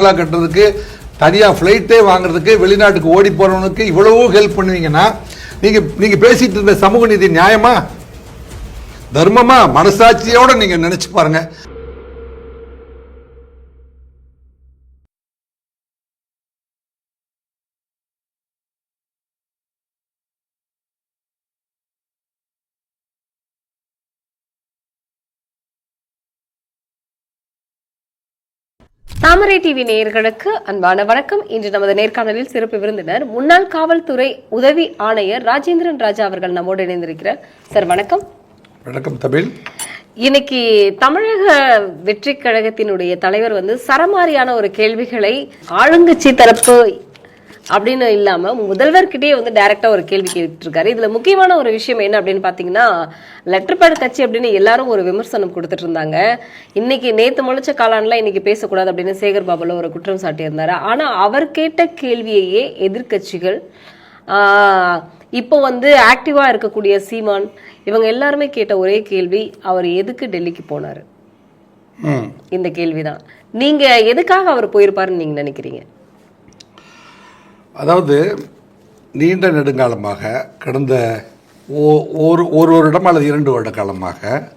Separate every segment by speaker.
Speaker 1: பங்களா கட்டுறதுக்கு தனியாக ஃப்ளைட்டே வாங்குறதுக்கு வெளிநாட்டுக்கு ஓடி போகிறவனுக்கு இவ்வளவோ ஹெல்ப் பண்ணுவீங்கன்னா நீங்கள் நீங்கள் பேசிட்டு இருந்த சமூக நீதி நியாயமா? தர்மமா? மனசாட்சியோட நீங்கள் நினச்சி பாருங்க.
Speaker 2: தாமரை டிவி நேயர்களுக்கு அன்பான வணக்கம். இன்று நமது நேர்காணலில் சிறப்பு விருந்தினர் முன்னாள் காவல்துறை உதவி ஆணையர் ராஜேந்திரன் ராஜா அவர்கள் நம்மோடு இணைந்திருக்கிறார். சார் வணக்கம்.
Speaker 1: வணக்கம் தமிழ்.
Speaker 2: இன்னைக்கு தமிழக வெற்றி கழகத்தினுடைய தலைவர் வந்து சரமாரியான ஒரு கேள்விகளை ஆளுங்கட்சி தரப்பு அப்படின்னு இல்லாம முதல்வர்கிட்டயே வந்து டைரக்டா ஒரு கேள்வி கேட்டுட்டு இருக்காரு இதுல முக்கியமான ஒரு விஷயம் என்ன அப்படின்னு பாத்தீங்கன்னா லெட்டர் பேட் கட்சி அப்படின்னு எல்லாரும் ஒரு விமர்சனம் கொடுத்துட்டு இருந்தாங்க. இன்னைக்கு நேத்து முளைச்ச காலான்ல இன்னைக்கு பேசக்கூடாது அப்படின்னு சேகர் பாபுல ஒரு குற்றம் சாட்டியிருந்தாரு. ஆனா அவர் கேட்ட கேள்வியையே எதிர்க்கட்சிகள் ஆஹ், இப்போ வந்து ஆக்டிவா இருக்கக்கூடிய சீமான் இவங்க எல்லாருமே கேட்ட ஒரே கேள்வி அவர் எதுக்கு டெல்லிக்கு போனாரு? இந்த கேள்விதான். நீங்க எதுக்காக அவர் போயிருப்பாருன்னு நீங்க நினைக்கிறீங்க?
Speaker 1: அதாவது நீண்ட நெடுங்காலமாக கடந்த ஓ- ஒரு ஒரு வருடம் அல்லது இரண்டு வருட காலமாக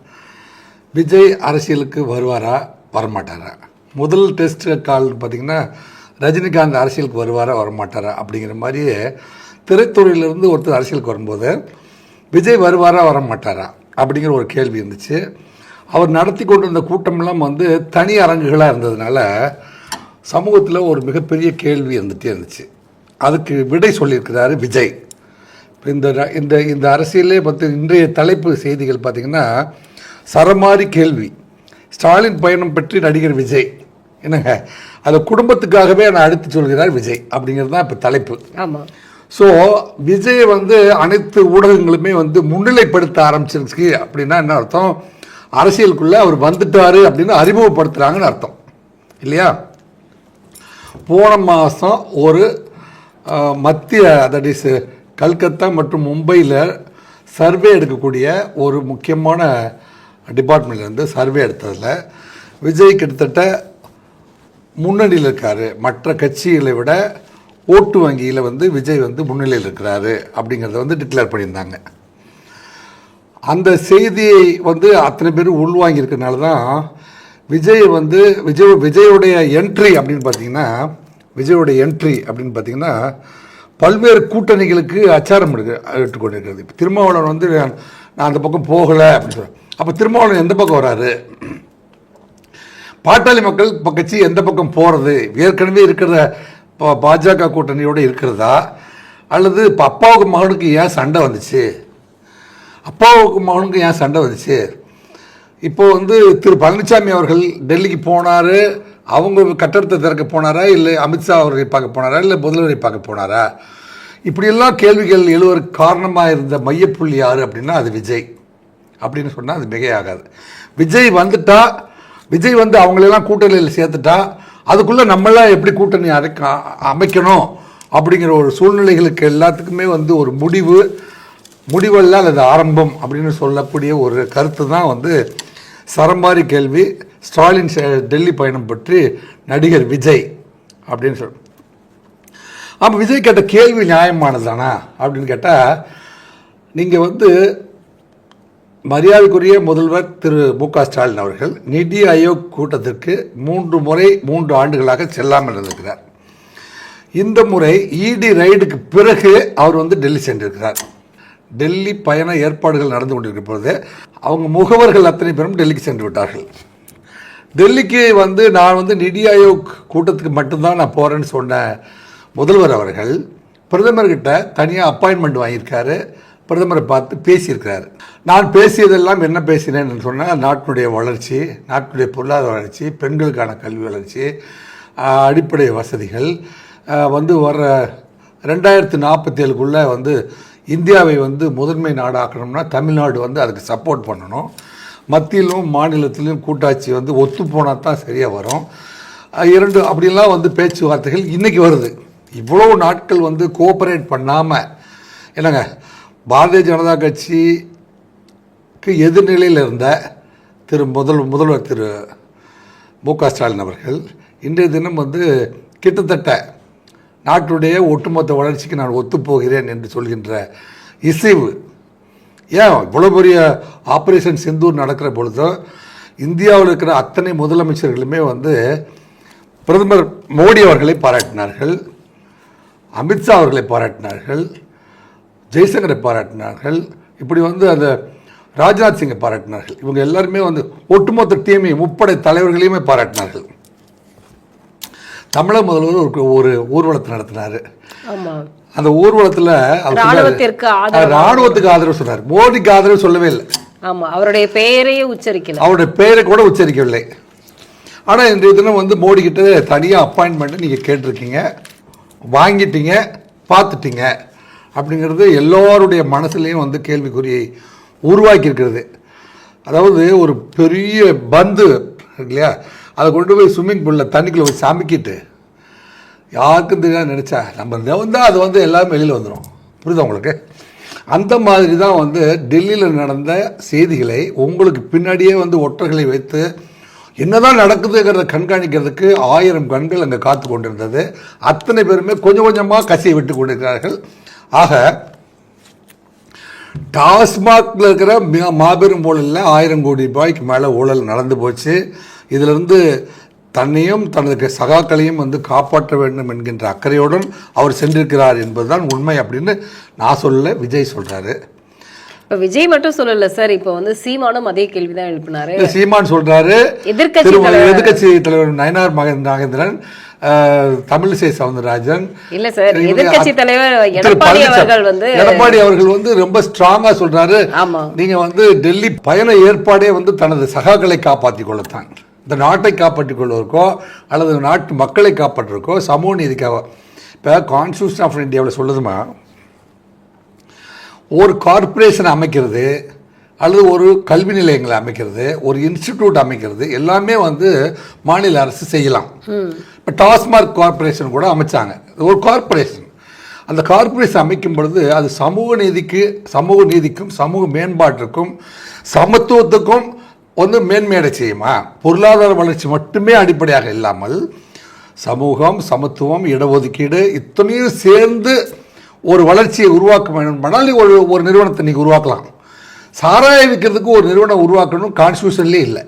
Speaker 1: விஜய் அரசியலுக்கு வருவாரா வரமாட்டாரா? முதல் டெஸ்ட் கால் பார்த்தீங்கன்னா ரஜினிகாந்த் அரசியலுக்கு வருவாரா வரமாட்டாரா அப்படிங்கிற மாதிரியே திரைத்துறையிலிருந்து ஒருத்தர் அரசியலுக்கு வரும்போது விஜய் வருவாரா வரமாட்டாரா அப்படிங்கிற ஒரு கேள்வி இருந்துச்சு. அவர் நடத்தி கொண்டு வந்த கூட்டமெல்லாம் வந்து தனி அரங்குகளாக இருந்ததுனால சமூகத்தில் ஒரு மிகப்பெரிய கேள்வி இருந்துகிட்டே இருந்துச்சு. அதுக்கு விடை சொல்லியிருக்கிறாரு விஜய். இப்ப இந்த இந்த இந்த அரசியலே பற்றி இன்றைய தலைப்பு செய்திகள் பார்த்தீங்கன்னா சரமாரி கேள்வி. ஸ்டாலின் பயணம் பற்றி நடிகர் விஜய். என்னங்க? அதை குடும்பத்துக்காகவே நான் அடுத்து சொல்கிறார் விஜய் அப்படிங்கிறது தான் இப்போ தலைப்பு.
Speaker 2: ஆமா.
Speaker 1: ஸோ விஜய் வந்து அனைத்து ஊடகங்களுமே வந்து முன்னிலைப்படுத்த ஆரம்பிச்சிருச்சு அப்படின்னா என்ன அர்த்தம்? அரசியலுக்குள்ள அவர் வந்துட்டாரு அப்படின்னு அறிமுகப்படுத்துறாங்கன்னு அர்த்தம். இல்லையா? போன மாதம் ஒரு மத்திய தட் இஸ் கல்கத்தா மற்றும் மும்பையில் சர்வே எடுக்கக்கூடிய ஒரு முக்கியமான டிபார்ட்மெண்ட்லேருந்து சர்வே எடுத்ததில் விஜய் கிட்டத்தட்ட முன்னணியில் இருக்கார். மற்ற கட்சிகளை விட ஓட்டு வங்கியில் வந்து விஜய் வந்து முன்னிலையில் இருக்கிறாரு அப்படிங்கிறத வந்து டிக்ளேர் பண்ணியிருந்தாங்க. அந்த செய்தியை வந்து அத்தனை பேர் உள்வாங்கியிருக்கனால தான் விஜய் வந்து விஜய் விஜயோடைய என்ட்ரி அப்படின்னு பார்த்தீங்கன்னா விஜயோடைய என்ட்ரி அப்படின்னு பார்த்தீங்கன்னா பல்வேறு கூட்டணிகளுக்கு அச்சாரம் எடுக்க எடுத்துக்கொண்டிருக்கிறது. இப்போ திருமாவளவன் வந்து நான் அந்த பக்கம் போகலை அப்படின்னு சொல்கிறேன் அப்போ திருமாவளவன் எந்த பக்கம் வராரு? பாட்டாளி மக்கள் கட்சி எந்த பக்கம் போகிறது ஏற்கனவே இருக்கிற பா- பாஜக கூட்டணியோட இருக்கிறதா? அல்லது இப்போ அப்பாவுக்கு மகனுக்கு ஏன் சண்டை வந்துச்சு? அப்பாவுக்கு மகனுக்கு ஏன் சண்டை வந்துச்சு? இப்போ வந்து திரு பழனிசாமி அவர்கள் டெல்லிக்கு போனார் அவங்க கட்டடத்தை திறக்க போனாரா இல்லை அமித்ஷா அவர்களை பார்க்க போனாரா இல்லை முதல்வரை பார்க்க போனாரா? இப்படியெல்லாம் கேள்விகள் எழுவதற்கு காரணமாக இருந்த மையப்புள்ளி யார் அப்படின்னா அது விஜய். அப்படின்னு சொன்னால் அது மிகையாகாது. விஜய் வந்துட்டா விஜய் வந்து அவங்களெல்லாம் கூட்டணியில் சேர்த்துட்டா அதுக்குள்ளே நம்மளாம் எப்படி கூட்டணி அரைக்க அமைக்கணும் அப்படிங்கிற ஒரு சூழ்நிலைகளுக்கு எல்லாத்துக்குமே வந்து ஒரு முடிவு முடிவல்ல அல்லது ஆரம்பம் அப்படின்னு சொல்லக்கூடிய ஒரு கருத்து தான் வந்து சரமாரி கேள்வி ஸ்டாலின் டெல்லி பயணம் பற்றி நடிகர் விஜய் அப்படின்னு சொல் அப்போ விஜய் கேட்ட கேள்வி நியாயமானது தானா அப்படின்னு கேட்டால் நீங்கள் வந்து மரியாதைக்குரிய முதல்வர் திரு மு க ஸ்டாலின் அவர்கள் நிதி ஆயோக் கூட்டத்திற்கு மூன்று முறை மூன்று ஆண்டுகளாக செல்லாமல் இருந்திருக்கிறார். இந்த முறை இடி ரைடுக்கு பிறகு அவர் வந்து டெல்லி சென்றிருக்கிறார். டெல்லி பயண ஏற்பாடுகள் நடந்து கொண்டிருக்கும் பொழுது அவங்க முகவர்கள் அத்தனை பேரும் டெல்லிக்கு சென்று விட்டார்கள். டெல்லிக்கு வந்து நான் வந்து நிதி ஆயோக் கூட்டத்துக்கு மட்டும்தான் நான் போகிறேன்னு சொன்ன முதல்வர் அவர்கள் பிரதமர்கிட்ட தனியாக அப்பாயின்மெண்ட் வாங்கியிருக்காரு. பிரதமரை பார்த்து பேசியிருக்கிறார். நான் பேசியதெல்லாம் என்ன பேசினேன்னு சொன்னால் நாட்டினுடைய வளர்ச்சி நாட்டினுடைய பொருளாதார வளர்ச்சி பெண்களுக்கான கல்வி வளர்ச்சி அடிப்படை வசதிகள் வந்து வர ரெண்டாயிரத்து நாற்பத்தி ஏழுக்குள்ளே வந்து இந்தியாவை வந்து முதன்மை நாடாக்கணும்னா தமிழ்நாடு வந்து அதுக்கு சப்போர்ட் பண்ணணும். மத்தியிலும் மாநிலத்திலும் கூட்டாட்சி வந்து ஒத்து போனால் தான் சரியாக வரும். இரண்டு அப்படிலாம் வந்து பேச்சுவார்த்தைகள் இன்றைக்கி வருது. இவ்வளோ நாட்கள் வந்து கோஆப்ரேட் பண்ணாமல் என்னங்க பாரதிய ஜனதா கட்சிக்கு எதிர்நிலையில் இருந்த திரு முதல் முதல்வர் திரு மு க ஸ்டாலின் அவர்கள் இன்றைய தினம் வந்து கிட்டத்தட்ட நாட்டுடைய ஒட்டுமொத்த வளர்ச்சிக்கு நான் ஒத்துப்போகிறேன் என்று சொல்கின்ற இசைவு. ஏன்? இவ்வளோ பெரிய ஆப்ரேஷன் சிந்தூர் நடக்கிற பொழுது இந்தியாவில் இருக்கிற அத்தனை முதலமைச்சர்களுமே வந்து பிரதமர் மோடி அவர்களை பாராட்டினார்கள் அமித்ஷா அவர்களை பாராட்டினார்கள் ஜெய்சங்கரை பாராட்டினார்கள் இப்படி வந்து அந்த ராஜ்நாத் சிங்கை பாராட்டினார்கள். இவங்க எல்லாருமே வந்து ஒட்டுமொத்த டீமையும் முப்படை தலைவர்களையுமே பாராட்டினார்கள். தமிழக முதல்வர் ஒரு ஒரு ஊர்வலத்தை நடத்தினார்.
Speaker 2: ஆமா.
Speaker 1: அந்த ஊர்வலத்தில் ராணுவத்துக்கு ஆதரவு சொன்னார். மோடிக்கு ஆதரவு சொல்லவே இல்லை.
Speaker 2: ஆமா. அவருடைய பெயரையே உச்சரிக்கல.
Speaker 1: அவருடைய பெயரை கூட உச்சரிக்கவில்லை. ஆனால் இன்றைய தினம் வந்து மோடி கிட்ட தனியாக அப்பாயின்மெண்ட் நீங்கள் கேட்டிருக்கீங்க. வாங்கிட்டீங்க பார்த்துட்டீங்க. அப்படிங்கிறது எல்லோருடைய மனசுலையும் வந்து கேள்விக்குறியை உருவாக்கி இருக்கிறது அதாவது ஒரு பெரிய பந்து இல்லையா? அதை கொண்டு போய் ஸ்விம்மிங் பூலில் தண்ணிக்குள்ளே போய் சமைக்கிட்டு யாருக்கும் தெரியாது நினச்சா நம்ம வந்தால் அது வந்து எல்லாமே வெளியில் வந்துடும் புரியுதா உங்களுக்கு? அந்த மாதிரி தான் வந்து டெல்லியில் நடந்த செய்திகளை உங்களுக்கு பின்னாடியே வந்து ஒற்றர்களை வைத்து என்னதான் நடக்குதுங்கிறத கண்காணிக்கிறதுக்கு ஆயிரம் கண்கள் அங்கே காத்து கொண்டிருந்தது. அத்தனை பேருமே கொஞ்சம் கொஞ்சமாக கசியை விட்டு கொண்டிருக்கிறார்கள். ஆக டாஸ்மாகில் இருக்கிற மிக மாபெரும் ஊழலில் ஆயிரம் கோடி ரூபாய்க்கு மேலே ஊழல் நடந்து போச்சு. இதிலிருந்து தன்னையும் தனது சகாக்களையும் வந்து காப்பாற்ற வேண்டும் என்கின்ற அக்கறையுடன் அவர் சென்றிருக்கிறார் என்பதுதான் உண்மை அப்படின்னு நான் சொல்லல விஜய் சொல்றாரு
Speaker 2: இப்ப விஜய் மட்டும் சொல்லல சார் இப்ப வந்து சீமானும் அதே கேள்விதான் எழுப்பினாரு
Speaker 1: சீமான் சொல்றாரு
Speaker 2: எதிர்க்கட்சி
Speaker 1: திரு
Speaker 2: தலைவர்.
Speaker 1: நயனார் நாகேந்திரன் தமிழிசை சவுந்தரராஜன்
Speaker 2: இல்ல சார்
Speaker 1: அத்-
Speaker 2: தலைவர் எடப்பாடி. அவர்கள் வந்து
Speaker 1: எடப்பாடி அவர்கள் வந்து ரொம்ப ஸ்ட்ராங்கா சொல்றாரு
Speaker 2: ஆமா.
Speaker 1: நீங்க வந்து டெல்லி பயண ஏற்பாடே வந்து தனது சகாக்களை காப்பாற்றிக் கொள்ளத்தான் இந்த நாட்டை காப்பாற்றிக் கொள்வதற்கோ அல்லது நாட்டு மக்களை காப்பாற்றுவதற்கோ சமூக நீதிக்காக இப்போ கான்ஸ்டியூஷன் ஆஃப் இந்தியாவில் சொல்லுதுமா? ஒரு கார்ப்பரேஷன் அமைக்கிறது அல்லது ஒரு கல்வி நிலையங்களை அமைக்கிறது ஒரு இன்ஸ்டிடியூட் அமைக்கிறது எல்லாமே வந்து மாநில அரசு செய்யலாம். இப்போ டாஸ்மாக் கார்ப்பரேஷன் கூட அமைச்சாங்க. ஒரு கார்ப்பரேஷன் அந்த கார்ப்பரேஷன் அமைக்கும் பொழுது அது சமூக நீதிக்கு சமூக நீதிக்கும் சமூக மேம்பாட்டிற்கும் சமத்துவத்துக்கும் வந்து மேன்மையடை செய்யுமா? பொருளாதார வளர்ச்சி மட்டுமே அடிப்படையாக இல்லாமல் சமூகம் சமத்துவம் இடஒதுக்கீடு இத்தனையும் சேர்ந்து ஒரு வளர்ச்சியை உருவாக்க வேண்டுமானால் நீ ஒரு ஒரு நிறுவனத்தை நீங்கள் உருவாக்கலாம். சாராயம் விற்கிறதுக்கு ஒரு நிறுவனம் உருவாக்கணும் கான்ஸ்டியூஷன்லேயே இல்லை.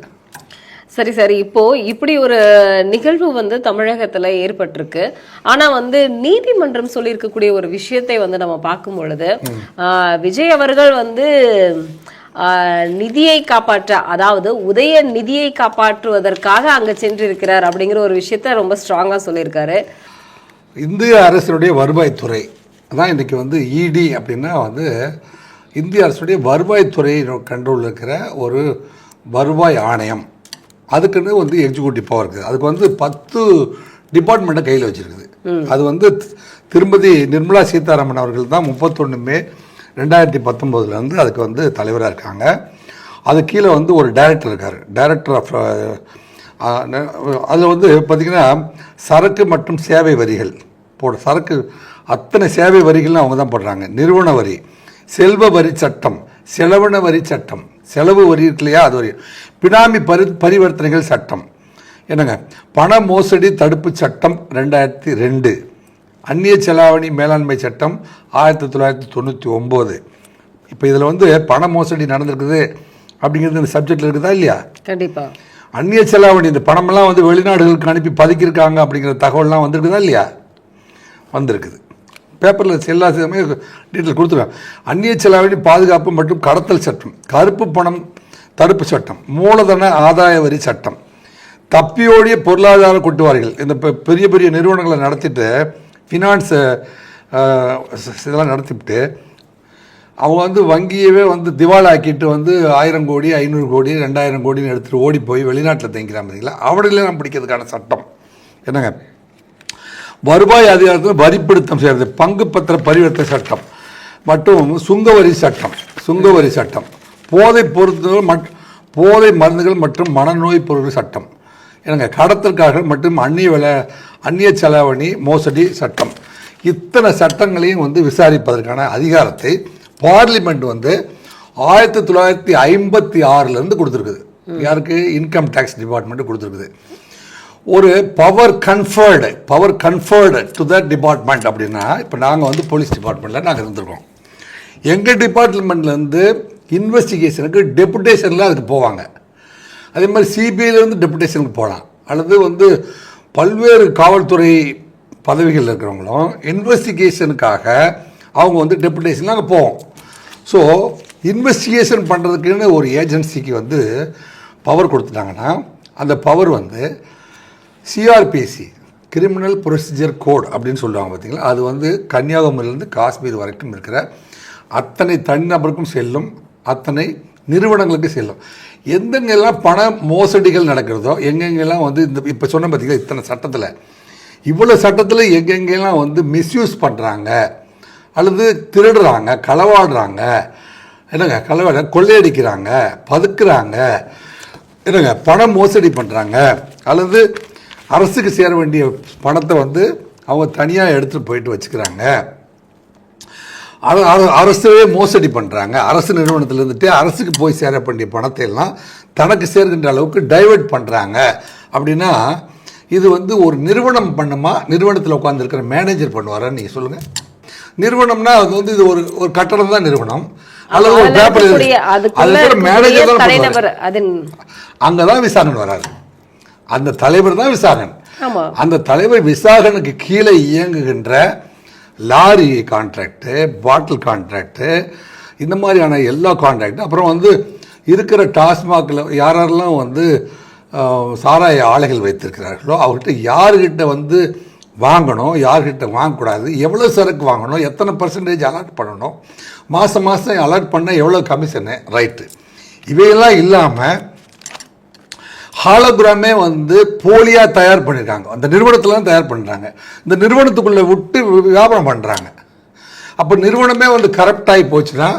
Speaker 2: சரி சரி. இப்போ இப்படி ஒரு நிகழ்வு வந்து தமிழகத்துல ஏற்பட்டிருக்கு. ஆனா வந்து நீதிமன்றம் சொல்லியிருக்கக்கூடிய ஒரு விஷயத்தை வந்து நம்ம பார்க்கும் பொழுது விஜய் அவர்கள் வந்து நிதியை காப்பாற்ற அதாவது உதய நிதியை காப்பாற்றுவதற்காக அங்க சென்றிருக்கிறார் அப்படிங்கிற ஒரு விஷயத்த ரொம்ப ஸ்ட்ராங்கா சொல்லியிருக்காரு.
Speaker 1: இந்திய அரசினுடைய வருவாய்த்துறை அதான் இன்றைக்கி வந்து இடி அப்படின்னா வந்து இந்திய அரசுடைய வருவாய்த்துறை கண்ட்ரோலில் இருக்கிற ஒரு வருவாய் ஆணையம். அதுக்குன்னு வந்து எக்ஸிக்யூட்டிவ் பவர் இருக்குது. அதுக்கு வந்து பத்து டிபார்ட்மெண்ட்டை கையில் வச்சுருக்குது. அது வந்து திருமதி நிர்மலா சீதாராமன் அவர்கள் தான் முப்பத்தொன்று மே ரெண்டாயிரத்தி பத்தொம்போதுலேருந்து அதுக்கு வந்து தலைவராக இருக்காங்க. அது கீழே வந்து ஒரு டைரக்டர் இருக்கார். டைரக்டர் ஆஃப் அதில் வந்து பார்த்திங்கன்னா சரக்கு மற்றும் சேவை வரிகள் போட சரக்கு அத்தனை சேவை வரிகள்னு அவங்க தான் போடுறாங்க. நிறுவன வரி செல்வ வரி சட்டம் செலவின வரி சட்டம் செலவு வரி இருக்கு இல்லையா? அது வரி பினாமி பரி பரிவர்த்தனைகள் சட்டம். என்னங்க? பண மோசடி தடுப்பு சட்டம் ரெண்டாயிரத்தி ரெண்டு. அந்நிய செலாவணி மேலாண்மை சட்டம் ஆயிரத்தி தொள்ளாயிரத்தி தொண்ணூற்றி ஒம்பது. இப்போ இதில் வந்து பண மோசடி நடந்திருக்குது அப்படிங்கிறது இந்த சப்ஜெக்டில் இருக்குதா இல்லையா?
Speaker 2: கண்டிப்பா.
Speaker 1: அந்நிய செலாவணி இந்த பணமெல்லாம் வந்து வெளிநாடுகளுக்கு அனுப்பி பதுக்கியிருக்காங்க அப்படிங்கிற தகவல்லாம் வந்திருக்குதா இல்லையா? வந்திருக்குது. பேப்பரில் எல்லா டீட்டெயில் கொடுத்துருக்காங்க. அந்நிய செலாவணி பாதுகாப்பு மற்றும் கடத்தல் சட்டம் கருப்பு பணம் தடுப்பு சட்டம் மூலதன ஆதாய வரி சட்டம் தப்பியோடிய பொருளாதார குட்டுவாரிகள். இந்த பெ- பெரிய பெரிய நிறுவனங்களை நடத்திட்டு ஃபினான்ஸ் இதெல்லாம் நடத்திவிட்டு அவங்க வந்து வங்கியவே வந்து திவாலாக்கிட்டு வந்து ஆயிரம் கோடி ஐநூறு கோடி ரெண்டாயிரம் கோடின்னு எடுத்துகிட்டு ஓடி போய் வெளிநாட்டில் தங்கிக்கிறாங்க பார்த்தீங்களா நம்ம பிடிக்கிறதுக்கான சட்டம். என்னங்க? வருவாய் அதிகாரத்தில் வரிப்பிடுத்தம் செய்கிறது பங்கு பத்திர பரிவர்த்தனை சட்டம். மற்றும் சுங்கவரி சட்டம் சுங்கவரி சட்டம். போதை பொருட்கள் மட் போதை மருந்துகள் மற்றும் மனநோய் பொருட்கள் சட்டம். என்னங்க கடத்தல்காரர்கள் மற்றும் அந்நிய வில அந்நிய செலாவணி மோசடி சட்டம். இத்தனை சட்டங்களையும் வந்து விசாரிப்பதற்கான அதிகாரத்தை பார்லிமெண்ட் வந்து ஆயிரத்தி தொள்ளாயிரத்தி ஐம்பத்தி ஆறுலேருந்து கொடுத்துருக்குது. யாருக்கு? இன்கம் டேக்ஸ் டிபார்ட்மெண்ட் கொடுத்துருக்குது. ஒரு power conferred power conferred to the department அப்படின்னா இப்போ நாங்கள் வந்து போலீஸ் டிபார்ட்மெண்ட்டில் நாங்கள் இருந்திருக்கோம். எங்கள் டிபார்ட்மெண்ட்லேருந்து இன்வெஸ்டிகேஷனுக்கு டெபுடேஷனில் அதுக்கு போவாங்க. அதே மாதிரி சிபிஐலேருந்து டெபுடேஷனுக்கு போகலாம். அல்லது வந்து பல்வேறு காவல்துறை பதவிகளில் இருக்கிறவங்களும் இன்வெஸ்டிகேஷனுக்காக அவங்க வந்து டெபுடேஷனில் அங்கே போவோம். ஸோ இன்வெஸ்டிகேஷன் பண்ணுறதுக்குன்னு ஒரு ஏஜென்சிக்கு வந்து பவர் கொடுத்துட்டாங்கன்னா அந்த பவர் வந்து சிஆர்பிசி கிரிமினல் ப்ரொசீஜர் கோட் அப்படின்னு சொல்லுவாங்க பார்த்தீங்களா அது வந்து கன்னியாகுமரியிலேருந்து காஷ்மீர் வரைக்கும் இருக்கிற அத்தனை தனிநபருக்கும் செல்லும் அத்தனை நிறுவனங்களுக்கு செல்லும். எந்தெங்கெல்லாம் பண மோசடிகள் நடக்கிறதோ எங்கெங்கெல்லாம் வந்து இந்த இப்போ சொன்ன பார்த்தீங்கன்னா இத்தனை சட்டத்தில். இவ்வளோ சட்டத்தில் எங்கெங்கெல்லாம் வந்து மிஸ்யூஸ் பண்ணுறாங்க அல்லது திருடுறாங்க களவாடுறாங்க என்னங்க களவாட கொள்ளையடிக்கிறாங்க பதுக்குறாங்க என்னங்க பண மோசடி பண்ணுறாங்க அல்லது அரசுக்கு சேர வேண்டிய பணத்தை வந்து அவங்க தனியாக எடுத்துகிட்டு போயிட்டு வச்சுக்கிறாங்க. அரசவே மோசடி பண்ணுறாங்க அரசு நிறுவனத்தில் இருந்துட்டு அரசுக்கு போய் சேர வேண்டிய பணத்தை எல்லாம் தனக்கு சேர்க்கின்ற அளவுக்கு டைவர்ட் பண்ணுறாங்க அப்படின்னா இது வந்து ஒரு நிறுவனம் பண்ணுமா? நிறுவனத்தில் உட்காந்துருக்கிற மேனேஜர் பண்ணுவாரான்னு நீங்கள் சொல்லுங்கள் நிறுவனம்னா அது வந்து இது ஒரு ஒரு கட்டடம் தான் நிறுவனம். அல்லது ஒரு பேப்பர் மேனேஜர் தான் அங்கே தான் விசாகன் வராரு. அந்த தலைவர் தான் விசாகன். அந்த தலைவர் விசாகனுக்கு கீழே இயங்குகின்ற லாரி கான்ட்ராக்டு பாட்டில் கான்ட்ராக்டு இந்த மாதிரியான எல்லா கான்ட்ராக்ட் அப்புறம் வந்து இருக்கிற டாஸ்மாகில் யாரெல்லாம் வந்து சாராய ஆலைகள் வைத்திருக்கிறார்களோ அவர்கிட்ட யார்கிட்ட வந்து வாங்கணும் யார்கிட்ட வாங்கக்கூடாது எவ்வளோ சரக்கு வாங்கணும் எத்தனை பர்சன்டேஜ் அலாட் பண்ணணும் மாதம் மாதம் அலாட் பண்ணால் எவ்வளோ கமிஷனு ரைட்டு இவையெல்லாம் இல்லாமல் ஹாலோகிராமே வந்து போலியாக தயார் பண்ணியிருக்காங்க அந்த நிறுவனத்தில் தான் தயார் பண்ணுறாங்க இந்த நிறுவனத்துக்குள்ளே விட்டு வியாபாரம் பண்ணுறாங்க அப்போ நிறுவனமே வந்து கரப்ட் போச்சுன்னா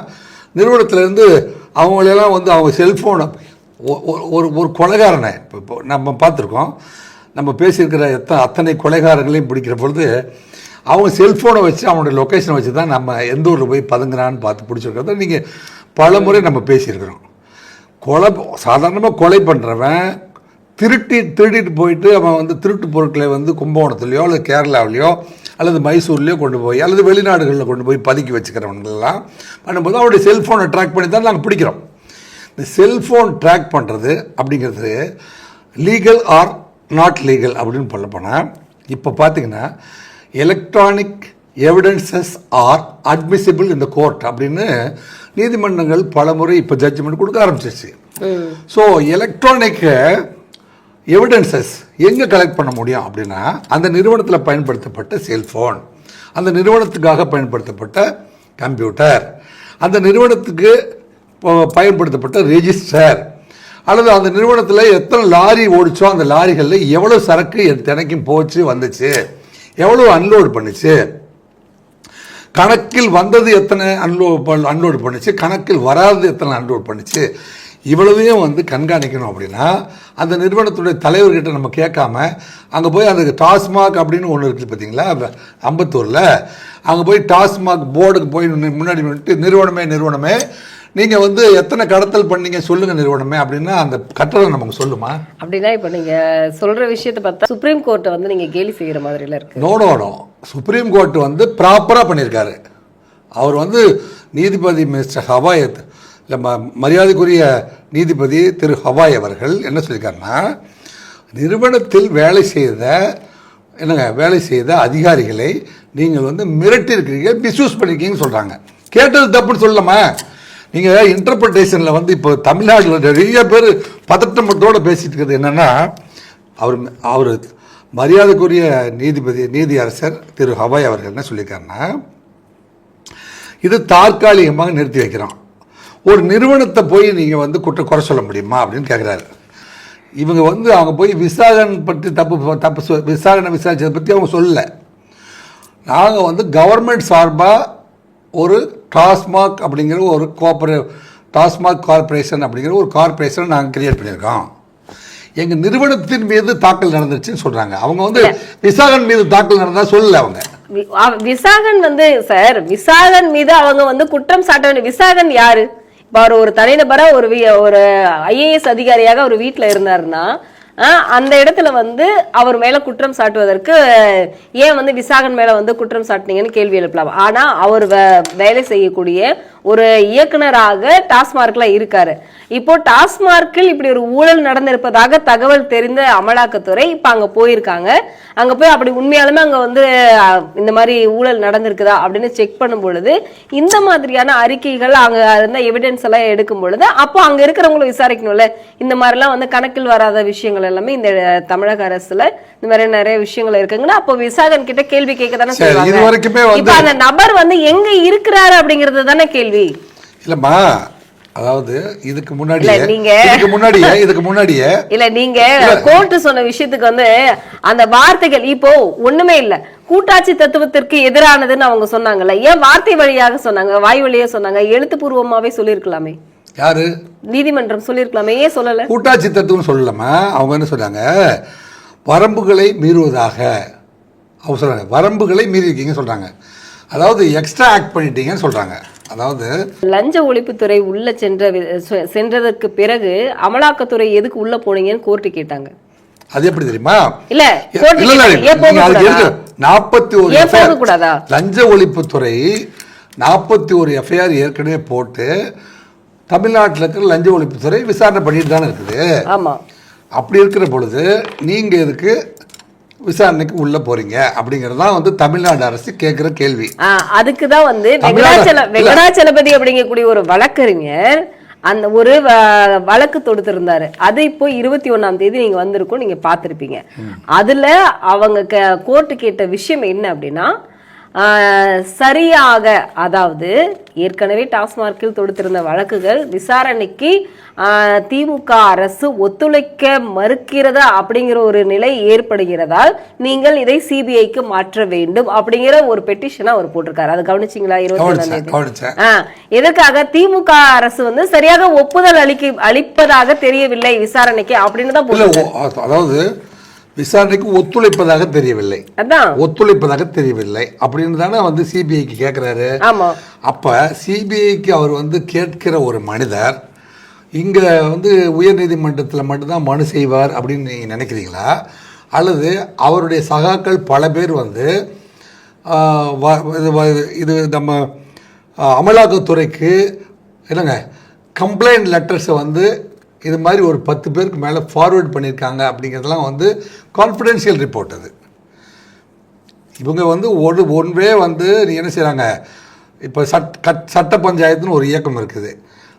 Speaker 1: நிறுவனத்துலேருந்து அவங்களெல்லாம் வந்து அவங்க செல்ஃபோனை ஒரு ஒரு கொலைகாரனை இப்போ இப்போ நம்ம பார்த்துருக்கோம். நம்ம பேசியிருக்கிற எத்தனை அத்தனை கொலைகாரங்களையும் பிடிக்கிற பொழுது அவங்க செல்ஃபோனை வச்சு அவனுடைய லொக்கேஷனை வச்சு தான் நம்ம எந்த ஊரில் போய் பதுங்குறான்னு பார்த்து பிடிச்சிருக்கிறத நீங்கள் பல முறை நம்ம பேசியிருக்கிறோம். கொலை சாதாரணமாக கொலை பண்ணுறவன் திருட்டி திருடிட்டு போயிட்டு அவன் வந்து திருட்டு பொருட்களை வந்து கும்பகோணத்துலேயோ அல்லது கேரளாவிலையோ அல்லது மைசூர்லேயோ கொண்டு போய் அல்லது வெளிநாடுகளில் கொண்டு போய் பதுக்கி வச்சுக்கிறவங்களெல்லாம் பண்ணும்போது அவனுடைய செல்ஃபோனை ட்ராக் பண்ணி தான் நாங்கள் பிடிக்கிறோம். இந்த செல்ஃபோன் ட்ராக் பண்ணுறது அப்படிங்கிறது லீகல் ஆர் நாட் லீகல் அப்படின்னு சொல்ல போனால் இப்போ பார்த்தீங்கன்னா எலக்ட்ரானிக் எவிடன்சஸ் ஆர் அட்மிசிபிள் இந்த கோர்ட் அப்படின்னு நீதிமன்றங்கள் பல முறை இப்போ ஜட்ஜ்மெண்ட் கொடுக்க ஆரம்பிச்சிருச்சு. ஸோ எலக்ட்ரானிக் எவிடன்சஸ் எங்கே கலெக்ட் பண்ண முடியும் அப்படின்னா அந்த நிறுவனத்தில் பயன்படுத்தப்பட்ட செல்ஃபோன் அந்த நிறுவனத்துக்காக பயன்படுத்தப்பட்ட கம்ப்யூட்டர் அந்த நிறுவனத்துக்கு பயன்படுத்தப்பட்ட ரெஜிஸ்டர் அல்லது அந்த நிறுவனத்தில் எத்தனை லாரி ஓடிச்சோ அந்த லாரிகளில் எவ்வளோ சரக்கு தினைக்கும் போச்சு வந்துச்சு. எவ்வளோ அன்லோடு பண்ணுச்சு. கணக்கில் வந்தது எத்தனை அன்லோட் அன்லோடு பண்ணுச்சு கணக்கில் வராதது எத்தனை அன்லோட் பண்ணுச்சு. இவ்வளவையும் வந்து கண்காணிக்கணும் அப்படின்னா அந்த நிறுவனத்துடைய தலைவர்கிட்ட நம்ம கேட்காம அங்கே போய் அந்த டாஸ்மாக் அப்படின்னு ஒன்று இருக்குது பார்த்தீங்களா அம்பத்தூரில். அங்கே போய் டாஸ்மாக் போர்டுக்கு போய் முன்னாடி நிறுவனமே நிறுவனமே நீங்கள் வந்து எத்தனை கடத்தல் பண்ணீங்க சொல்லுங்கள் நிறுவனமே அப்படின்னா அந்த கட்டளை நமக்கு சொல்லுமா?
Speaker 2: அப்படின்னா இப்ப நீங்க சொல்ற விஷயத்தை பார்த்தா சுப்ரீம் கோர்ட்டை வந்து நீங்க கேலி செய்யற மாதிரில இருக்கு.
Speaker 1: No no no Supreme Court வந்து ப்ராப்பராக பண்ணியிருக்காரு. அவர் வந்து நீதிபதி மிஸ்டர் ஹவாயத் இல்லை ம மரியாதைக்குரிய நீதிபதி திரு ஹவாய் அவர்கள் என்ன சொல்லியிருக்காருன்னா நிறுவனத்தில் வேலை செய்த என்னங்க வேலை செய்த அதிகாரிகளை நீங்கள் வந்து மிரட்டியிருக்கிறீங்க மிஸ்யூஸ் பண்ணியிருக்கீங்கன்னு சொல்கிறாங்க கேட்டது தப்புன்னு சொல்லலாமா? நீங்கள் இன்டர்பிரிட்டேஷனில் வந்து இப்போ தமிழ்நாட்டில் நிறைய பேர் பதட்டமத்தோடு பேசிட்டு இருக்கிறது என்னென்னா அவர் அவர் மரியாதைக்குரிய நீதிபதி நீதி அரசர் திரு ஹவாய் அவர்கள் என்ன சொல்லியிருக்காருன்னா இது தற்காலிகமாக நிறுத்தி வைக்கிறோம். ஒரு நிறுவனத்தை போய் நீங்கள் வந்து குற்ற குறை சொல்ல முடியுமா அப்படின்னு கேட்குறாரு இவங்க வந்து அவங்க போய் விசாகன் பற்றி தப்பு தப்பு விசாகனை விசாரிச்சதை பற்றி அவங்க சொல்லலை. நாங்கள் வந்து கவர்மெண்ட் சார்பாக ஒரு டாஸ்மாக் அப்படிங்கிற ஒரு கோஆபரே டாஸ்மாக் கார்ப்பரேஷன் அப்படிங்கிற ஒரு கார்ப்பரேஷனை நாங்கள் கிரியேட் பண்ணியிருக்கோம். எங்கள் நிறுவனத்தின் மீது தாக்கல் நடந்துச்சுன்னு சொல்கிறாங்க அவங்க வந்து விசாகன் மீது தாக்கல் நடந்தா சொல்லலை அவங்க.
Speaker 2: விசாகன் வந்து சார் விசாகன் மீது அவங்க வந்து குற்றம் சாட்ட வேண்டிய விசாகன் யாரு? இப்போ அவர் ஒரு தனிநபராக ஒரு ஒரு ஐஏஎஸ் அதிகாரியாக ஒரு வீட்டில் இருந்தாருன்னா அந்த இடத்துல வந்து அவர் மேல குற்றம் சாட்டுவதற்கு ஏன் வந்து விசாகன் மேல வந்து குற்றம் சாட்டினீங்கன்னு கேள்வி எழுப்பலாம். ஆனா அவர் வே- வேலை செய்யக்கூடிய ஒரு இயக்குனராக டாஸ்மார்க்ல இருக்காரு. இப்போ டாஸ்மார்க்கில் இப்படி ஒரு ஊழல் நடந்திருப்பதாக தகவல் தெரிந்த அமலாக்கத்துறை இப்ப அங்க போயிருக்காங்க. அங்க போய் அப்படி உண்மையாலுமே அங்க வந்து இந்த மாதிரி ஊழல் நடந்திருக்குதா அப்படின்னு செக் பண்ணும் பொழுது இந்த மாதிரியான அறிக்கைகள் அங்க இருந்த எவிடன்ஸ் எல்லாம் எடுக்கும் பொழுது அப்போ அங்க இருக்கிறவங்களும் விசாரிக்கணும்ல. இந்த மாதிரிலாம் வந்து கணக்கில் வராத விஷயங்கள் எல்லாமே இந்த தமிழக அரசுல இந்த மாதிரி நிறைய விஷயங்கள் இருக்குங்கன்னா அப்போ விசாகன் கிட்ட கேள்வி கேட்க தானே
Speaker 1: வந்து-
Speaker 2: இப்ப அந்த நபர் வந்து எங்க இருக்கிறாரு அப்படிங்கறது தானே கேள்வி.
Speaker 1: இல்லம்மா அதாவது இதுக்கு முன்னாடியே
Speaker 2: இல்ல, நீங்க-
Speaker 1: இதுக்கு முன்னாடியே இதுக்கு முன்னாடியே.
Speaker 2: இல்ல நீங்க கோர்ட் சொன்ன விஷயத்துக்கு வந்து அந்த வார்த்தைகள் இப்போ ஒண்ணுமே இல்ல. கூட்டாட்சி தத்துவத்திற்கு எதிரானதுன்னு அவங்க சொன்னாங்கல்ல. ஏன் வார்த்தை வழியாக சொன்னாங்க வாய் வழியா சொன்னாங்க? எழுத்துப்பூர்வமாவே சொல்லியிருக்கலாமே.
Speaker 1: யாரு?
Speaker 2: நீதிமன்றம் சொல்லியிருக்கலாமே ஏன் சொல்லல?
Speaker 1: கூட்டாட்சி தத்துவம் சொல்லலாமா அவங்க என்ன சொல்றாங்க வரம்புகளை மீறுவதாக. அவங்க சொல்றாங்க வரம்புகளை மீறியிருக்கீங்க சொல்றாங்க. அதாவது எக்ஸ்ட்ரா ஆக்ட் பண்ணிட்டீங்கன்னு சொல்றாங்க. அதாவது
Speaker 2: லஞ்ச ஒழிப்புத்துறை உள்ள சென்ற சென்றதற்கு பிறகு அமலாக்கத்துறை எதுக்கு உள்ள போனீங்கன்னு கோர்ட்டு கேட்டாங்க
Speaker 1: அது எப்படி தெரியுமா
Speaker 2: இல்ல
Speaker 1: இல்ல,
Speaker 2: கோர்ட்டு
Speaker 1: இல்ல,
Speaker 2: கேட்டாங்க. ஏன் போக
Speaker 1: நீங்க அதுக்கு
Speaker 2: கூடாதா?
Speaker 1: எதுக்கு? 41
Speaker 2: ஏன்
Speaker 1: FIR
Speaker 2: போகக்கூடாதா?
Speaker 1: லஞ்ச ஒழிப்புத்துறை நாற்பத்தி ஒரு எஃப்ஐஆர் ஏற்கனவே போட்டு தமிழ்நாட்டில் இருக்கிற லஞ்ச ஒழிப்புத்துறை விசாரணை பண்ணிட்டு தானே இருக்குது
Speaker 2: ஆமா
Speaker 1: அப்படி இருக்கிற பொழுது நீங்க எதுக்கு விசாரணைக்கு உள்ள போறீங்க அப்படிங்கிறது தான் வந்து தமிழ்நாடு அரசு கேட்குற கேள்வி.
Speaker 2: ஆ, அதுக்குதான் வந்து வெங்கடாச்சல. வெங்கடாச்சலபதி அப்படிங்கக்கூடிய ஒரு வழக்கறிஞர் அந்த ஒரு வழக்கு தொடுத்திருந்தாரு. அது இப்போ இருபத்தி ஒண்ணாம் தேதி நீங்க வந்திருக்கும் நீங்க பார்த்திருப்பீங்க. அதுல அவங்க கோர்ட்டு கேட்ட விஷயம் என்ன அப்படின்னா சரியாக அதாவது ஏற்கனவே டாஸ்மார்க்கில் தொடுத்திருந்த வழக்குகள் விசாரணைக்கு திமுக அரசு ஒத்துழைக்க மறுக்கிறதா அப்படிங்கிற ஒரு நிலை ஏற்படுகிறதால் நீங்கள் இதை சிபிஐக்கு மாற்ற வேண்டும் அப்படிங்கிற ஒரு பெட்டிஷனை அவர் போட்டிருக்காரு. அது கவனிச்சிங்களா? இருபத்தி எதற்காக திமுக அரசு வந்து சரியாக ஒப்புதல் அளிக்க அளிப்பதாக தெரியவில்லை விசாரணைக்கு அப்படின்னு தான்
Speaker 1: அதாவது விசாரணைக்கு ஒத்துழைப்பதாக தெரியவில்லை. ஒத்துழைப்பதாக தெரியவில்லை. அப்படின்னு தானே வந்து சிபிஐக்கு கேட்குறாரு அப்ப சிபிஐக்கு அவர் வந்து கேட்கிற ஒரு மனிதர் இங்க வந்து உயர்நீதிமன்றத்தில் மட்டும்தான் மனு செய்வார் அப்படின்னு நீங்க நினைக்கிறீங்களா? அல்லது அவருடைய சகாக்கள் பல பேர் வந்து இது நம்ம அமலாக்கத்துறைக்கு என்னங்க கம்ப்ளைண்ட் லெட்டர்ஸை வந்து இது மாதிரி ஒரு பத்து பேருக்கு மேலே ஃபார்வேர்ட் பண்ணியிருக்காங்க அப்படிங்கிறதெல்லாம் வந்து கான்ஃபிடென்ஷியல் ரிப்போர்ட் அது. இவங்க வந்து ஒரு ஒன்றே வந்து நீ என்ன செய்கிறாங்க இப்போ சட் கட் சட்ட பஞ்சாயத்துன்னு ஒரு இயக்கம் இருக்குது.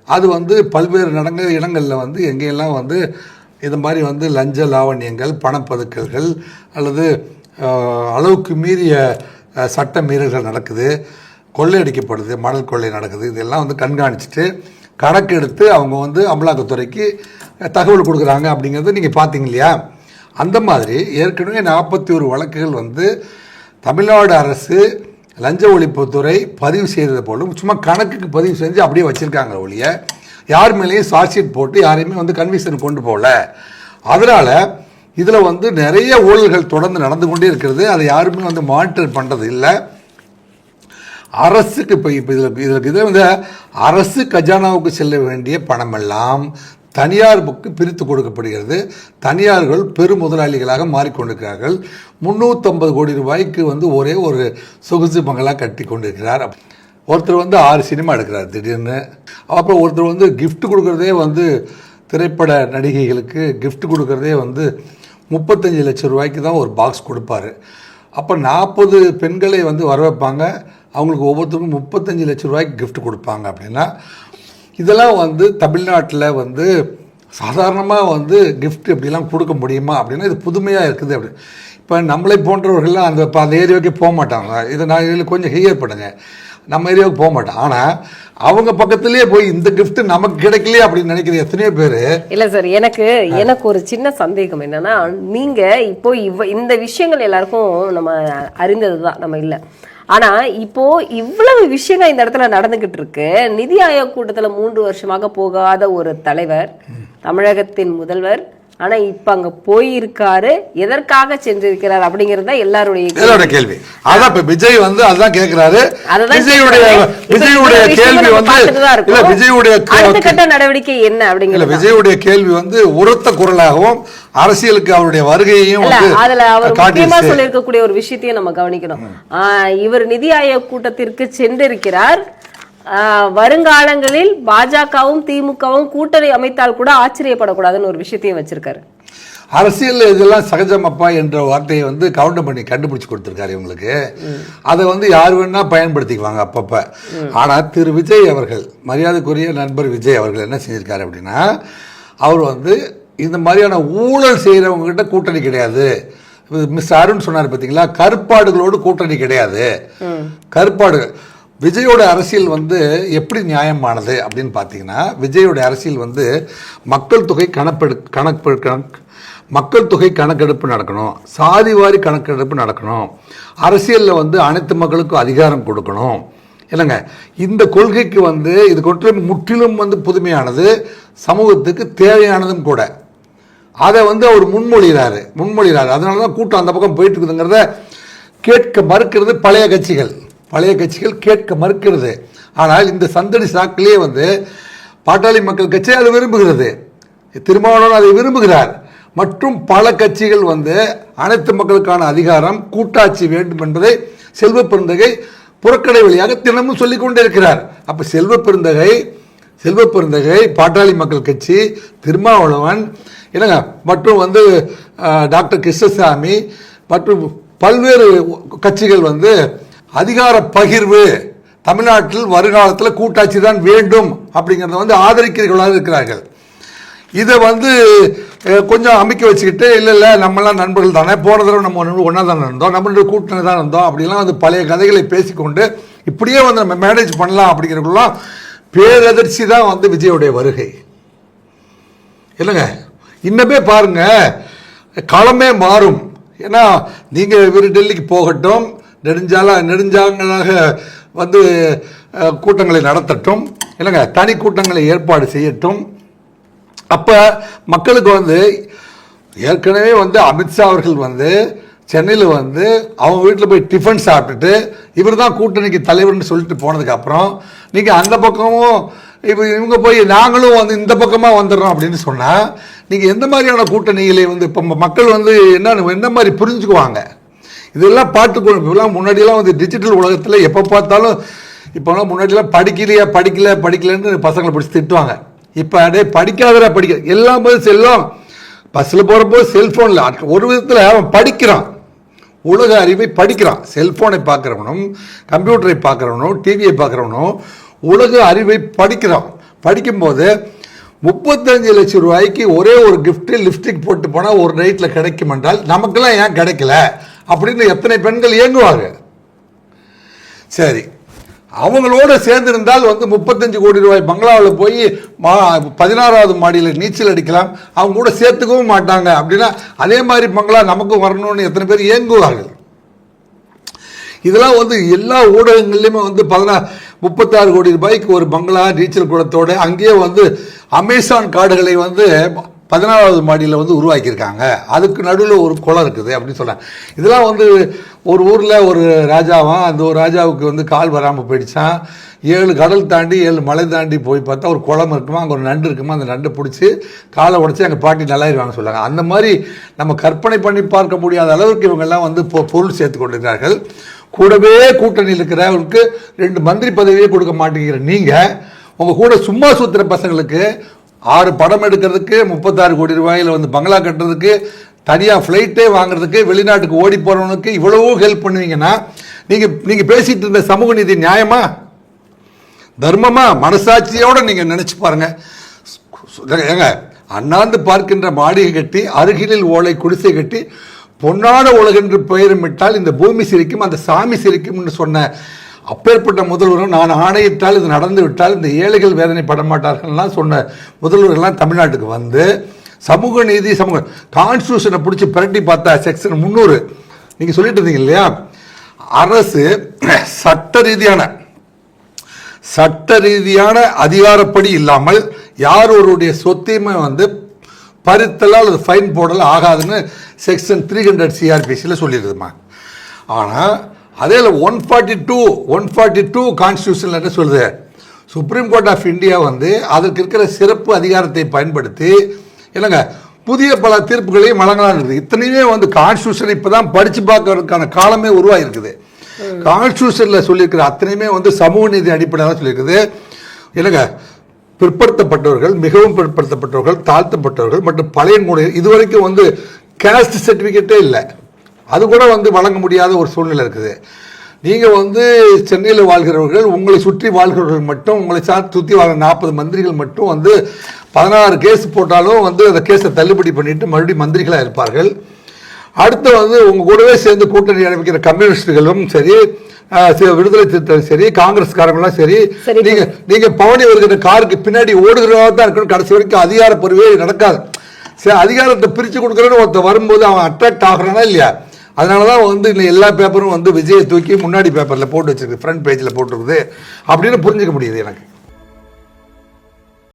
Speaker 1: அது வந்து பல்வேறு நடங்க இடங்களில் வந்து எங்கேயெல்லாம் வந்து இது மாதிரி வந்து லஞ்ச லாவண்யங்கள் பணப்பதுக்கல்கள் அல்லது அளவுக்கு மீறிய சட்ட மீறல்கள் நடக்குது கொள்ளையடிக்கப்படுது மணல் கொள்ளை நடக்குது இதெல்லாம் வந்து கண்காணிச்சுட்டு கணக்கெடுத்து அவங்க வந்து அமலாக்கத்துறைக்கு தகவல் கொடுக்குறாங்க அப்படிங்கிறத நீங்கள் பார்த்தீங்க இல்லையா? அந்த மாதிரி ஏற்கனவே நாற்பத்தி ஒரு வழக்குகள் வந்து தமிழ்நாடு அரசு லஞ்ச ஒழிப்புத்துறை பதிவு செய்தது போலும் சும்மா கணக்குக்கு பதிவு செஞ்சு அப்படியே வச்சுருக்காங்க ஒழிய யார் மேலேயும் சார்ஜ் போட்டு யாரையுமே வந்து கன்விஷன் கொண்டு போகல. அதனால் இதில் வந்து நிறைய ஊழல்கள் தொடர்ந்து நடந்து கொண்டே இருக்கிறது. அதை யாருமே வந்து மானிட்டர் பண்ணுறது இல்லை. அரசுக்கு இப்போ இப்போ இதில் இதில் இதில் வந்து அரசு கஜானாவுக்கு செல்ல வேண்டிய பணமெல்லாம் தனியார் புக்கு பிரித்து கொடுக்கப்படுகிறது. தனியார்கள் பெரும் முதலாளிகளாக மாறிக்கொண்டிருக்கிறார்கள். முந்நூற்றம்பது கோடி ரூபாய்க்கு வந்து ஒரே ஒரு சொகுசு பங்களா கட்டி கொண்டிருக்கிறார். ஒருத்தர் வந்து ஆறு சினிமா எடுக்கிறார் திடீர்னு. அப்புறம் ஒருத்தர் வந்து கிஃப்ட் கொடுக்குறதே வந்து திரைப்பட நடிகைகளுக்கு கிஃப்ட் கொடுக்குறதே வந்து முப்பத்தஞ்சு லட்சம் ரூபாய்க்கு தான் ஒரு பாக்ஸ் கொடுப்பாரு. அப்போ நாற்பது பெண்களை வந்து வர வைப்பாங்க அவங்களுக்கு ஒவ்வொருத்தருக்கும் முப்பத்தஞ்சு லட்சம் ரூபாய்க்கு gift கொடுப்பாங்க அப்படின்னா இதெல்லாம் வந்து தமிழ்நாட்டில் வந்து சாதாரணமாக வந்து gift இப்படிலாம் கொடுக்க முடியுமா அப்படின்னா இது புதுமையாக இருக்குது அப்படி. இப்போ நம்மளை போன்றவர்கள்லாம் அந்த இப்போ அந்த ஏரியாவுக்கே போக மாட்டாங்க. இதை நான் இதில் கொஞ்சம் ஹையர் பண்ணுங்க. நம்ம ஏரியாவுக்கு போக மாட்டோம். ஆனால் அவங்க பக்கத்துலேயே போய் இந்த gift நமக்கு கிடைக்கலையே அப்படின்னு நினைக்கிற எத்தனையோ பேர்
Speaker 2: இல்ல சார் எனக்கு எனக்கு ஒரு சின்ன சந்தேகம் என்னன்னா நீங்க இப்போ இவ இந்த விஷயங்கள் எல்லாருக்கும் நம்ம அறிந்ததுதான். நம்ம இல்ல. ஆனா இப்போ இவ்வளவு விஷயங்கள் இந்த இடத்துல நடந்துகிட்டு இருக்கு. நிதி ஆயோக் கூட்டத்துல மூன்று வருஷமாக போகாத ஒரு தலைவர் தமிழகத்தின் முதல்வர் ஆனா இப்ப அங்க போயிருக்காரு எதற்காக சென்றிருக்கிறார் அப்படிங்கறது தான் எல்லாருடைய கேள்வி.
Speaker 1: அதான் இப்ப விஜய் வந்து அதுதான் கேக்குறாரு.
Speaker 2: அததான்
Speaker 1: விஜயுடைய விஜயுடைய கேள்வி வந்து விஜயுடைய
Speaker 2: கட்ட நடவடிக்கை என்ன தான்.
Speaker 1: விஜயுடைய கேள்வி வந்து உரத்த குரலாகவும் அரசியலுக்கு அவருடைய வருகையையும்
Speaker 2: அதுல அவர் முக்கியமா சொல்லியிருக்கக்கூடிய ஒரு விஷயத்தையும் நம்ம கவனிக்கணும். இவர் நிதி ஆயோக் கூட்டத்திற்கு சென்றிருக்கிறார். வருங்காலங்களில் பாஜகவும் திமுகவும் கூட்டணி அமைத்தால் கூட ஆச்சரியப்படக்கூடாதுன்னு ஒரு விஷயத்தையும் வச்சிருக்காரு.
Speaker 1: அரசியல் இதெல்லாம் சகஜமப்பா என்ற வார்த்தையை வந்து கவுண்டர் பண்ணி கண்டுபிடிச்சு கொடுத்துருக்காரு இவங்களுக்கு. அதை வந்து யார் வேணா பயன்படுத்திக்குவாங்க அப்பப்ப. ஆனா திரு விஜய் அவர்கள் மரியாதைக்குரிய நண்பர் விஜய் அவர்கள் என்ன செஞ்சிருக்காரு அப்படின்னா அவர் வந்து இந்த மாதிரியான ஊழல் செய்யறவங்க கிட்ட கூட்டணி கிடையாது. மிஸ் அருண் சொன்னார் பார்த்தீங்களா கருப்பாடுகளோடு கூட்டணி கிடையாது. கருப்பாடுகள் விஜயோட அரசியல் வந்து எப்படி நியாயமானது அப்படின்னு பார்த்தீங்கன்னா விஜயோட அரசியல் வந்து மக்கள் தொகை கணப்பெடு கணக்கு கணக்கு மக்கள் தொகை கணக்கெடுப்பு நடக்கணும். சாதிவாரி கணக்கெடுப்பு நடக்கணும். அரசியலில் வந்து அனைத்து மக்களுக்கும் அதிகாரம் கொடுக்கணும். இல்லைங்க இந்த கொள்கைக்கு வந்து இது கொண்டு முற்றிலும் வந்து புதுமையானது சமூகத்துக்கு தேவையானதும் கூட. அதை வந்து அவர் முன்மொழிகிறாரு முன்மொழிகிறாரு. அதனால தான் கூட்டம் அந்த பக்கம் போயிட்டு இருக்குதுங்கிறத கேட்க மறுக்கிறது பழைய கட்சிகள். பழைய கட்சிகள் கேட்க மறுக்கிறது. ஆனால் இந்த சந்தடி சாக்கிலேயே வந்து பாட்டாளி மக்கள் கட்சி அதை விரும்புகிறது. திருமாவளவன் அதை விரும்புகிறார். மற்றும் பல கட்சிகள் வந்து அனைத்து மக்களுக்கான அதிகாரம் கூட்டாட்சி வேண்டும் என்பதை செல்வ பெருந்தகை புறக்கடை வழியாக தினமும் சொல்லிக் கொண்டே இருக்கிறார் அப்போ செல்வ பெருந்தகை செல்வ பெருந்தகை பாட்டாளி மக்கள் கட்சி திருமாவளவன் என்னங்க மற்றும் வந்து டாக்டர் கிருஷ்ணசாமி மற்றும் பல்வேறு கட்சிகள் வந்து அதிகார பகிர்வு தமிழ்நாட்டில் வருங்காலத்தில் கூட்டாட்சி தான் வேண்டும் அப்படிங்கிறத வந்து ஆதரிக்கிறவர்களாக இருக்கிறார்கள். இதை வந்து கொஞ்சம் அமைக்க வச்சுக்கிட்டு இல்லை இல்லை நம்மளாம் நண்பர்கள் தானே போன தடவை நம்ம ஒன்றா தானே இருந்தோம் நம்மளுடைய கூட்டணி தான் இருந்தோம் அப்படிலாம் வந்து பழைய கதைகளை பேசிக்கொண்டு இப்படியே வந்து நம்ம மேனேஜ் பண்ணலாம் அப்படிங்கிறதுலாம் பேரதிர்ச்சி தான் வந்து விஜயோடைய வருகை. இல்லைங்க? இன்னமே பாருங்கள் களமே மாறும். ஏன்னா நீங்கள் இவர் டெல்லிக்கு போகட்டும் நெடுஞ்சால நெடுஞ்சாங்களாக வந்து கூட்டங்களை நடத்தட்டும். இல்லைங்க தனி கூட்டங்களை ஏற்பாடு செய்யட்டும். அப்போ மக்களுக்கு வந்து ஏற்கனவே வந்து அமித்ஷா அவர்கள் வந்து சென்னையில் வந்து அவங்க வீட்டில் போய் டிஃபன் சாப்பிட்டுட்டு இவர் தான் கூட்டணிக்கு தலைவர்னு சொல்லிட்டு போனதுக்கப்புறம் நீங்கள் அந்த பக்கமும் இப்போ இவங்க போய் நாங்களும் வந்து இந்த பக்கமாக வந்துடுறோம் அப்படின்னு சொன்னால் நீங்கள் எந்த மாதிரியான கூட்டணிகளை வந்து இப்போ மக்கள் வந்து என்ன என்ன மாதிரி புரிஞ்சுக்குவாங்க? இதெல்லாம் பார்த்துக்கணும். இப்போலாம் முன்னாடியெல்லாம் வந்து டிஜிட்டல் உலகத்தில் எப்போ பார்த்தாலும் இப்போலாம் முன்னாடிலாம் படிக்கலையா படிக்கல படிக்கலன்னு பசங்களை பிடிச்சி திட்டுவாங்க. இப்போ அடே படிக்காதடா படிக்க. எல்லாம் போது செல்லும். பஸ்ஸில் போகிறப்போ செல்ஃபோனில் ஒரு விதத்தில் அவன் படிக்கிறான். உலக அறிவை படிக்கிறான். செல்ஃபோனை பார்க்குறவனும் கம்ப்யூட்டரை பார்க்குறவனும் டிவியை பார்க்குறவனும் உலக அறிவை படிக்கிறான். படிக்கும்போது முப்பத்தஞ்சு லட்சம் ரூபாய்க்கு ஒரே ஒரு கிஃப்ட்டு லிப்ஸ்டிக் போட்டு போனால் ஒரு நைட்டில் கிடைக்கும் என்றால் நமக்கெல்லாம் ஏன் கிடைக்கல? அப்படின்னு எத்தனை பெண்கள் இயங்குவாங்க? சரி. அவங்களோட சேர்ந்து இருந்தால் வந்து முப்பத்தஞ்சு கோடி ரூபாய் பங்களாவில் போய் மா பதினாறாவது மாடியில் நீச்சல் அடிக்கலாம். அவங்க கூட சேர்த்துக்கவும் மாட்டாங்க. அப்படின்னா அதே மாதிரி பங்களா நமக்கும் வரணும்னு எத்தனை பேர் இயங்குவார்கள்? இதெல்லாம் வந்து எல்லா ஊடகங்கள்லையுமே வந்து பதினா முப்பத்தாறு கோடி ரூபாய்க்கு ஒரு பங்களா நீச்சல் குளத்தோடு அங்கேயே வந்து அமேசான் காடுகளை வந்து பதினாறாவது மாடியில் வந்து உருவாக்கியிருக்காங்க. அதுக்கு நடுவில் ஒரு குளம் இருக்குது அப்படின்னு சொல்கிறாங்க இதெல்லாம் வந்து ஒரு ஊரில் ஒரு ராஜாவான் அந்த ஒரு ராஜாவுக்கு வந்து கால் வராமல் போயிடுச்சான் ஏழு கடல் தாண்டி ஏழு மலை தாண்டி போய் பார்த்தா ஒரு குளம் இருக்குமா? அங்கே ஒரு நண்டு இருக்குமா? அந்த நண்டை பிடிச்சி காலை உடச்சி அங்கே பாட்டி நல்லாயிருவாங்க சொல்லுவாங்க அந்த மாதிரி நம்ம கற்பனை பண்ணி பார்க்க முடியாத அளவுக்கு இவங்கெல்லாம் வந்து பொ- பொருள் சேர்த்து கொண்டிருக்கிறார்கள். கூடவே கூட்டணியில் இருக்கிறவங்களுக்கு ரெண்டு மந்திரி பதவியே கொடுக்க மாட்டேங்கிற நீங்கள் உங்கள் கூட சும்மா சுத்துற பசங்களுக்கு ஆறு படம் எடுக்கிறதுக்கு முப்பத்தாறு கோடி ரூபாயில் வந்து பங்களா கட்டுறதுக்கு தனியாக ஃப்ளைட்டே வாங்குறதுக்கு வெளிநாட்டுக்கு ஓடி போகிறவனுக்கு இவ்வளவோ ஹெல்ப் பண்ணுவீங்கன்னா நீங்கள் நீங்கள் பேசிகிட்டு இருந்த சமூக நீதி நியாயமா? தர்மமா? மனசாட்சியோடு நீங்கள் நினச்சி பாருங்க. ஏங்க அண்ணாந்து பார்க்கின்ற மாடிகை கட்டி அருகிலில் ஓலை குடிசை கட்டி பொன்னான உலகென்று பெயரிட்டால் இந்த பூமி சிரிக்கும் அந்த சாமி சிரிக்கும்னு சொன்ன அப்பேற்பட்ட முதல்வரும் நான் ஆணையிட்டால் இது நடந்து விட்டால் இந்த ஏழைகள் வேதனைப்பட மாட்டார்கள்லாம் சொன்ன முதல்வர்கள்லாம் தமிழ்நாட்டுக்கு வந்து சமூக நீதி சமூக கான்ஸ்டியூஷனை பிடிச்சி பிரட்டி பார்த்தா செக்ஷன் முந்நூறு. நீங்கள் சொல்லிட்டு இருந்தீங்க இல்லையா? அரசு சட்ட ரீதியான சட்ட ரீதியான அதிகாரப்படி இல்லாமல் யார் ஒருவருடைய சொத்தையுமே வந்து பறித்தலால் அல்லது ஃபைன் போடலாம் ஆகாதுன்னு செக்ஷன் த்ரீ ஹண்ட்ரட் சிஆர்பிசியில் சொல்லியிருக்குதுமா ஆனால் அதே one forty two one forty two கான்ஸ்டியூஷனில் என்ன சொல்லுது. சுப்ரீம் கோர்ட் ஆஃப் இந்தியா வந்து அதற்கு இருக்கிற சிறப்பு அதிகாரத்தை பயன்படுத்தி இல்லைங்க புதிய பல தீர்ப்புகளையும் வழங்கலாம் இருக்குது. இத்தனையுமே வந்து கான்ஸ்டியூஷன் இப்போ தான் படித்து பார்க்கறதுக்கான காலமே உருவாகிருக்குது கான்ஸ்டியூஷனில் சொல்லியிருக்கிற அத்தனையுமே வந்து சமூக நீதி அடிப்படையில் சொல்லியிருக்குது. இல்லைங்க பிற்படுத்தப்பட்டவர்கள் மிகவும் பிற்படுத்தப்பட்டவர்கள் தாழ்த்தப்பட்டவர்கள் மற்றும் பழைய முறை இதுவரைக்கும் வந்து கேஸ்ட் சர்டிஃபிகேட்டே இல்லை. அது கூட வந்து வழங்க முடியாத ஒரு சூழ்நிலை இருக்குது. நீங்கள் வந்து சென்னையில் வாழ்கிறவர்கள் உங்களை சுற்றி வாழ்கிறவர்கள் மட்டும் உங்களை சார்ந்து சுற்றி வாழ்கிற நாற்பது மந்திரிகள் மட்டும் வந்து பதினாறு கேஸ் போட்டாலும் வந்து அந்த கேஸை தள்ளுபடி பண்ணிட்டு மறுபடியும் மந்திரிகளாக இருப்பார்கள். அடுத்து வந்து உங்க கூடவே சேர்ந்து கூட்டணி அமைக்கிற கம்யூனிஸ்டுகளும் சரி விடுதலை சிறுத்தைகளும் சரி காங்கிரஸ்காரங்களும் சரி
Speaker 2: சரி.
Speaker 1: நீங்க நீங்க பவனி வருகிற காருக்கு பின்னாடி ஓடுகிறவங்க தான் இருக்கணும். கடைசி வரைக்கும் அதிகார பொறுவே நடக்காது. சரி அதிகாரத்தை பிரிச்சு கொடுக்குறேன்னு ஒருத்தர் வரும்போது அவன் அட்ராக்ட் ஆகுறானா இல்லையா? அதனால தான் வந்து இன்னும் எல்லா பேப்பரும் வந்து விஜயை தூக்கி முன்னாடி பேப்பரில் போட்டு வச்சிருக்கு ஃப்ரண்ட் பேஜில் போட்டிருக்குது. அப்படின்னு புரிஞ்சுக்க முடியுது எனக்கு.